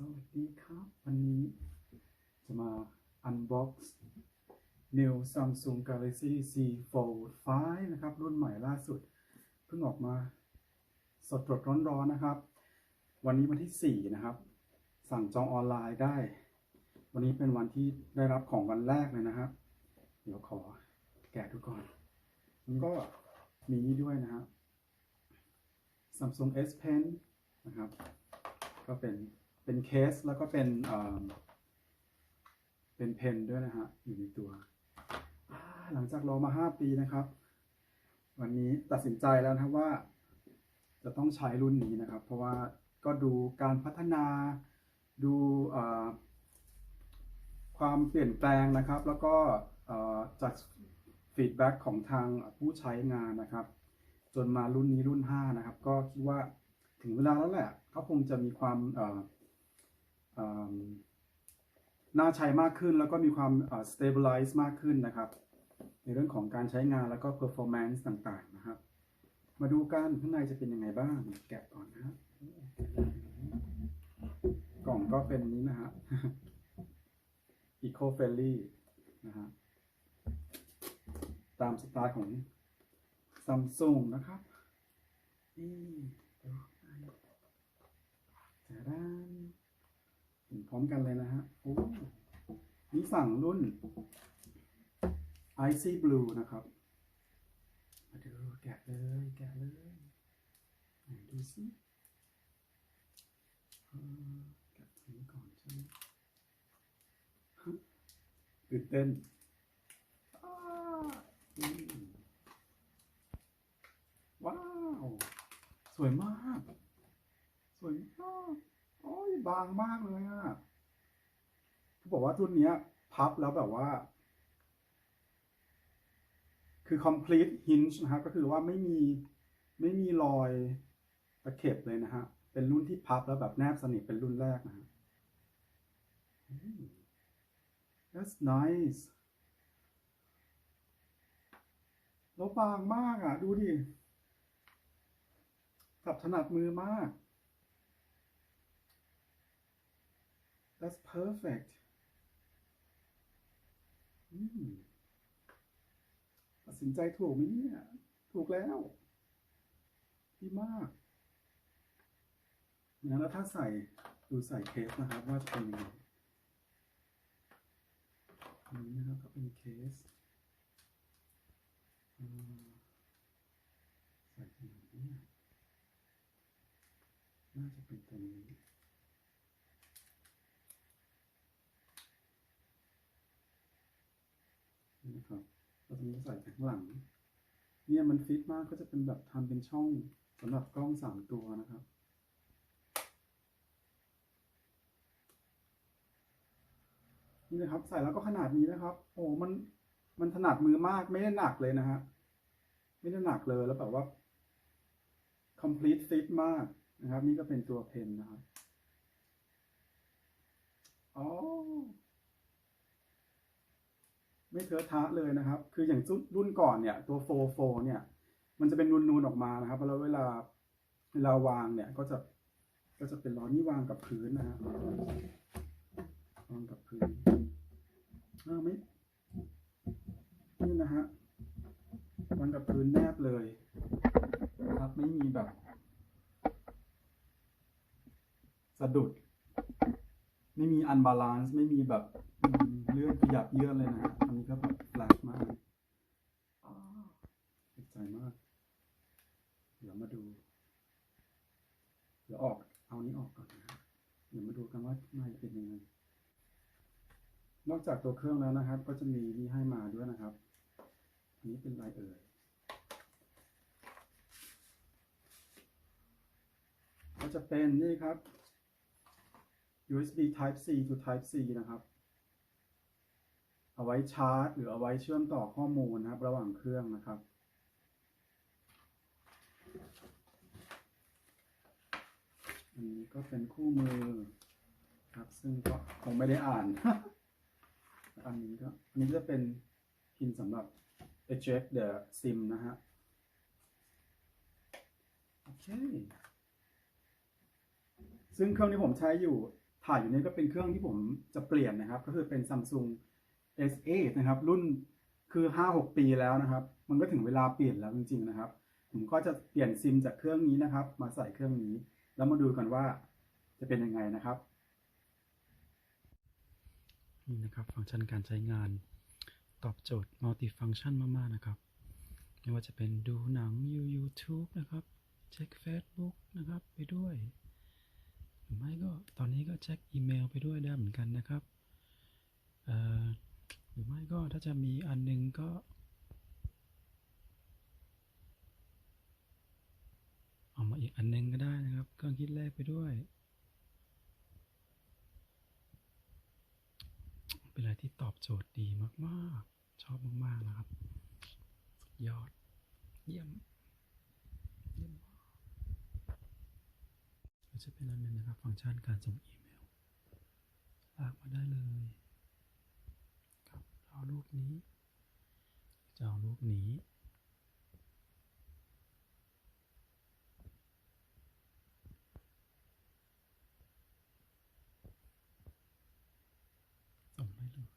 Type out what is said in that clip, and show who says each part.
Speaker 1: สวัสดีครับ วันนี้จะมา unbox new Samsung Galaxy Z Fold 5 นะครับ รุ่นใหม่ล่าสุด เพิ่งออกมาสดๆร้อนๆนะครับ วันนี้วันที่ 4 นะครับ สั่งจองออนไลน์ได้ วันนี้เป็นวันที่ได้รับของวันแรกเลยนะครับ เดี๋ยวขอแกะดูก่อนมันก็มีนี่ด้วยนะครับ Samsung S Pen นะครับ ก็เป็น เป็นเคสแล้วก็เป็นเป็นเพนด้วยนะฮะอยู่ในตัว หลังจากรอมา5ปีนะครับ วันนี้ตัดสินใจแล้วนะว่า จะต้องใช้รุ่นนี้นะครับ เพราะว่าก็ดูการพัฒนาดูความเปลี่ยนแปลงนะครับ แล้วก็จากฟีดแบ็กของทางผู้ใช้งานนะครับ จนมารุ่นนี้รุ่น 5 นะครับ ก็คิดว่าถึงเวลาแล้วแหละเขาคงจะมีความ น่าใช้มากขึ้นแล้วก็มีความเอ่อ stabilize มากขึ้นนะครับ ในเรื่องของการใช้งานแล้วก็ performance ต่างๆนะครับ มาดูกันข้างในจะเป็นยังไงบ้าง แกะก่อนนะครับกล่องก็เป็นนี้นะฮะ eco friendly นะฮะตามสไตล์ของซัมซุงนะครับนี่ดูข้างในจะด้านเห็น พร้อมกันเลยนะฮะโอ้นี่สั่งรุ่น Icy Blue นะครับ มาดูแกะเลย แกะเลยดูสิแกะตรงนี้ก่อนใช่ไหมตื่นเต้นว้าว สวยมาก สวยมากโอ้ย บางมากเลยอะเขาบอกว่ารุ่นเนี้ย พับแล้วแบบว่า คือ complete hinge นะครับก็คือว่าไม่มีไม่มีรอยตะเข็บเลยนะฮะ เป็นรุ่นที่พับแล้วแบบแนบสนิทเป็นรุ่นแรกนะฮะ that's nice แล้วบางมากอะ ดูดิสับถนัดมือมาก that's perfect อืมตัดสินใจถูกไหมเนี่ย ถูกแล้วดีมากงั้นแล้วถ้าใส่ดูใส่เคสนะครับ ว่าจะเป็นยังไงอันนี้นะครับก็เป็นเคสใส่ตรงนเนี่ยน่าจะเป็นตัวนี้ นะครับเราจะมีใส่ข้างหลัง เนี่ยมันฟิตมากก็จะเป็นแบบทำเป็นช่องสำหรับกล้องสามตัวนะครับนี่นะครับใส่แล้วก็ขนาดนี้นะครับ โอ้มันมันถนัดมือมากไม่ได้หนักเลยนะฮะไม่ได้หนักเลยแล้วแบบว่า complete fit มากนะครับ นี่ก็เป็นตัวเพนนะครับอ๋อ ไม่เทอะทะเลยนะครับ คืออย่างรุ่นก่อนเนี่ยตัวโฟโฟเนี่ย มันจะเป็นนูนๆออกมานะครับแล้วเวลาเวลาวางเนี่ยก็จะก็จะเป็นรอยนี่วางกับพื้นนะฮะวางกับพื้นอ้าวไม่นี่นะฮะวางกับพื้นแนบเลยนะครับไม่มีแบบ สะดุด ไม่มีอันบาลานซ์ไม่มีแบบอืมเลื่อนขยับเยื่อนเลยนะฮะอันนี้ก็แบบแฟลชมากอ้าวติดใจมาก เดี๋ยวมาดู เดี๋ยวออก เอานี้ออกก่อนนะฮะเดี๋ยวมาดูกันว่าข้างในเป็นยังไง นอกจากตัวเครื่องแล้วนะครับ ก็จะมีนี่ให้มาด้วยนะครับ อันนี้เป็นลายเอ่ยก็จะเป็นนี่ครับ USB Type C to Type C นะครับ เอาไว้ชาร์จ หรือเอาไว้เชื่อมต่อข้อมูลนะครับ ระหว่างเครื่องนะครับ อันนี้ก็เป็นคู่มือครับ ซึ่งก็คงไม่ได้อ่าน อันนี้ก็ อันนี้จะเป็นพินสำหรับ eject the SIM นะฮะ โอเคซึ่งเครื่องที่ผมใช้อยู่ ถ่ายอยู่นี้ก็เป็นเครื่องที่ผมจะเปลี่ยนนะครับ ก็คือเป็น Samsung S8 นะครับ รุ่นคือ 5-6 ปีแล้วนะครับ มันก็ถึงเวลาเปลี่ยนแล้วจริง ๆ นะครับ ผมก็จะเปลี่ยนซิมจากเครื่องนี้นะครับ มาใส่เครื่องนี้ แล้วมาดูกันว่าจะเป็นยังไงนะครับ นี่นะครับฟังก์ชันการใช้งานตอบโจทย์มัลติฟังก์ชันมาก ๆ นะครับ ไม่ว่าจะเป็นดูหนังยู YouTube นะครับ เช็ค Facebook นะครับไปด้วย หรือไม่ก็ตอนนี้ก็เช็คอีเมลไปด้วยได้เหมือนกันนะครับหรือไม่ก็ถ้าจะมีอันหนึงก็เอามาอีกอันหนึงก็ได้นะครับเครื่องคิดเลขไปด้วย เป็นอะไรที่ตอบโจทย์ดีมากๆ ชอบมากๆนะครับ ยอดเยี่ยม เยี่ยมมากก็ จะเป็นอันหนึงนะครับฟังก์ชันการส่งอีเมล ลากมาได้เลยครับเอารูปนี้ จะเอารูปนี้ส่งได้เลย